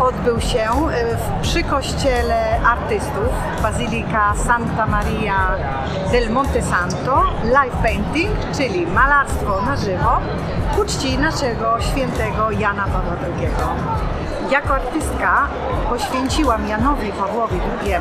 odbył się w, przy kościele artystów Bazylika Santa Maria del Monte Santo live painting, czyli malarstwo na żywo ku czci naszego świętego Jana Pawła II. Jako artystka poświęciłam Janowi Pawłowi II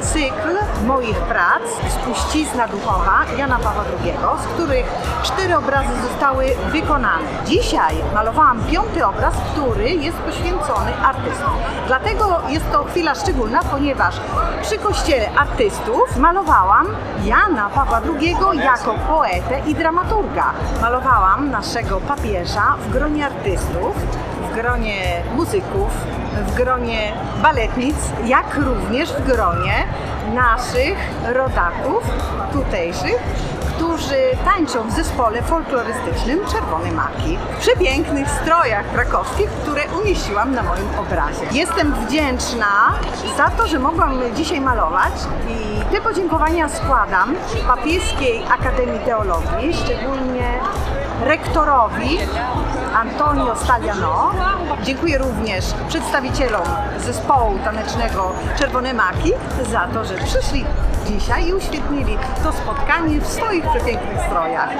cykl moich prac Spuścizna duchowa Jana Pawła II, z których cztery obrazy zostały wykonane. Dzisiaj malowałam piąty obraz, który jest poświęcony artystom. Dlatego jest to chwila szczególna, ponieważ przy kościele artystów malowałam Jana Pawła II jako poetę i dramaturga. Malowałam naszego papieża w gronie artystów, w gronie muzyków, w gronie baletnic, jak również w gronie naszych rodaków tutejszych, którzy tańczą w zespole folklorystycznym Czerwone Maki w przepięknych strojach krakowskich, które umieściłam na moim obrazie. Jestem wdzięczna za to, że mogłam dzisiaj malować i te podziękowania składam Papieskiej Akademii Teologii, szczególnie rektorowi Antonio Stagliano. Dziękuję również przedstawicielom zespołu tanecznego Czerwone Maki za to, że przyszli dzisiaj i uświetnili to spotkanie w swoich przepięknych strojach.